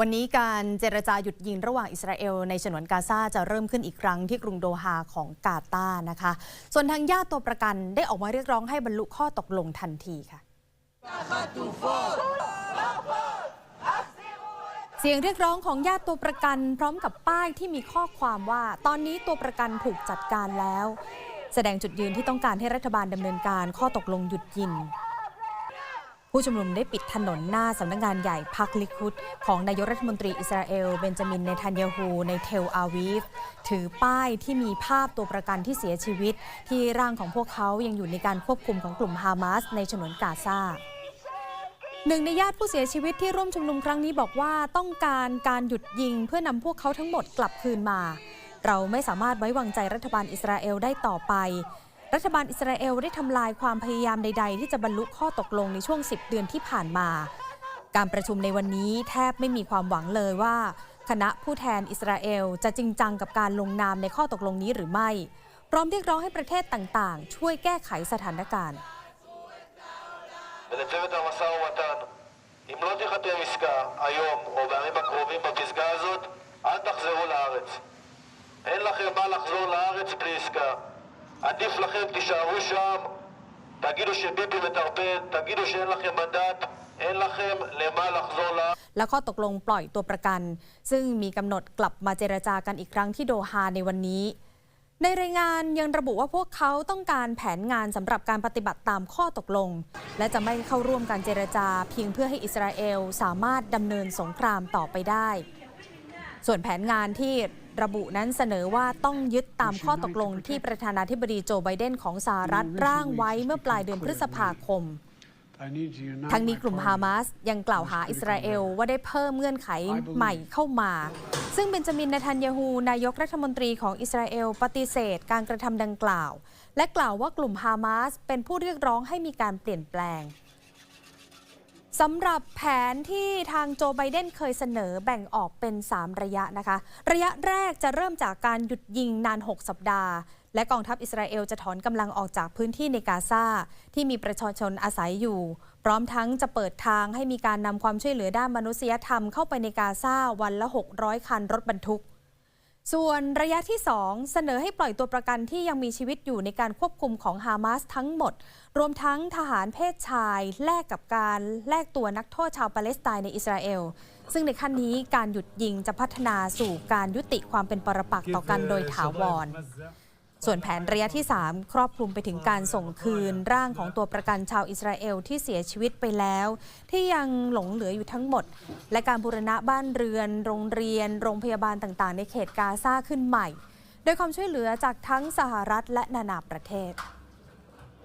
วันนี้การเจรจาหยุดยิงระหว่างอิสราเอลในฉนวนกาซาจะเริ่มขึ้นอีกครั้งที่กรุงโดฮาของกาตาร์นะคะ ส่วนทางญาติตัวประกันได้ออกมาเรียกร้องให้บรรลุข้อตกลงทันทีค่ะเสียงเรียกร้องของญาติตัวประกันพร้อมกับป้ายที่มีข้อความว่า ตอนนี้ตัวประกันถูกจัดการแล้ว แสดงจุดยืนที่ต้องการให้รัฐบาลดำเนินการข้อตกลงหยุดยิง ผู้ชุมนุมได้ปิดถนนหน้าสำนักงานใหญ่พักลิคุดของนายกรัฐมนตรีอิสราเอล เบนจามินเนทันยาฮูในเทลอาวีฟ ถือป้ายที่มีภาพตัวประกันที่เสียชีวิต ที่ร่างของพวกเขายังอยู่ในการควบคุมของกลุ่มฮามาสในฉนวนกาซาหนึ่งในญาติผู้เสียชีวิตที่ร่วมชุมนุมครั้งนี้บอกว่าต้องการการหยุดยิงเพื่อนำพวกเขาทั้งหมดกลับคืนมา เราไม่สามารถไว้วางใจรัฐบาลอิสราเอลได้ต่อไป รัฐบาลอิสราเอลได้ทำลายความพยายามใด ๆ ที่จะบรรลุข้อตกลงในช่วง 10 เดือนที่ผ่านมา การประชุมในวันนี้แทบไม่มีความหวังเลยว่า คณะผู้แทนอิสราเอลจะจริงจังกับการลงนามในข้อตกลงนี้หรือไม่ พร้อมเรียกร้องให้ประเทศต่างๆ ช่วยแก้ไขสถานการณ์ ולצוות המשא ומתן, אם לא תיחתם עסקה היום או בימים הקרובים בפסגה הזאת, אל תחזרו לארץ. אין לכם מה לחזור לארץ בלי עסקה. עדיף לכם תישארו שם, תגידו שביבי מטרפד, תגידו שאין לכם מנדט, אין לכם למה לחזור לארץ. และข้อตกลงปล่อยตัวประกัน ซึ่งมีกำหนดกลับมาเจรจากันอีกครั้งที่โดฮาในวันนี้ ในรายงานยังระบุว่าพวกเขาต้องการแผนงานสำหรับการปฏิบัติตามข้อตกลง และจะไม่เข้าร่วมการเจรจาเพียงเพื่อให้อิสราเอลสามารถดำเนินสงครามต่อไปได้ ส่วนแผนงานที่ระบุนั้นเสนอว่าต้องยึดตามข้อตกลงที่ประธานาธิบดีโจไบเดนของสหรัฐร่างไว้เมื่อปลายเดือนพฤษภาคมทั้งนี้กลุ่มฮามาสยังกล่าวหาอิสราเอลว่าได้เพิ่มเงื่อนไขใหม่เข้ามา ซึ่งเบนจามินเนทันยาฮูนายกรัฐมนตรีของอิสราเอลปฏิเสธการกระทำดังกล่าว และกล่าวว่ากลุ่มฮามาสเป็นผู้เรียกร้องให้มีการเปลี่ยนแปลง สำหรับแผนที่ทางโจไบเดนเคยเสนอแบ่งออกเป็น 3 ระยะนะคะ ระยะแรกจะเริ่มจากการหยุดยิงนาน 6 สัปดาห์ และกองทัพอิสราเอลจะถอนกำลังออกจากพื้นที่ในกาซาที่มีประชาชนอาศัยอยู่ พร้อมทั้งจะเปิดทางให้มีการนำความช่วยเหลือด้านมนุษยธรรมเข้าไปในกาซาวันละ 600 คันรถบรรทุก ส่วนระยะที่ 2 เสนอให้ปล่อยตัวประกันที่ยังมีชีวิตอยู่ในการควบคุมของฮามาสทั้งหมด รวมทั้งทหารเพศชาย แลกกับการแลกตัวนักโทษชาวปาเลสไตน์ในอิสราเอล ซึ่งในขั้นนี้การหยุดยิงจะพัฒนาสู่การยุติความเป็นปรปักษ์ต่อกันโดยถาวร ส่วนแผนระยะที่ 3 ครอบคลุมไปถึงการส่งคืนร่างของตัวประกันชาวอิสราเอลที่เสียชีวิตไปแล้ว ที่ยังหลงเหลืออยู่ทั้งหมด และการบูรณะบ้านเรือน โรงเรียน โรงพยาบาลต่างๆ ในเขตกาซาขึ้นใหม่ โดยความช่วยเหลือจากทั้งสหรัฐและนานาประเทศ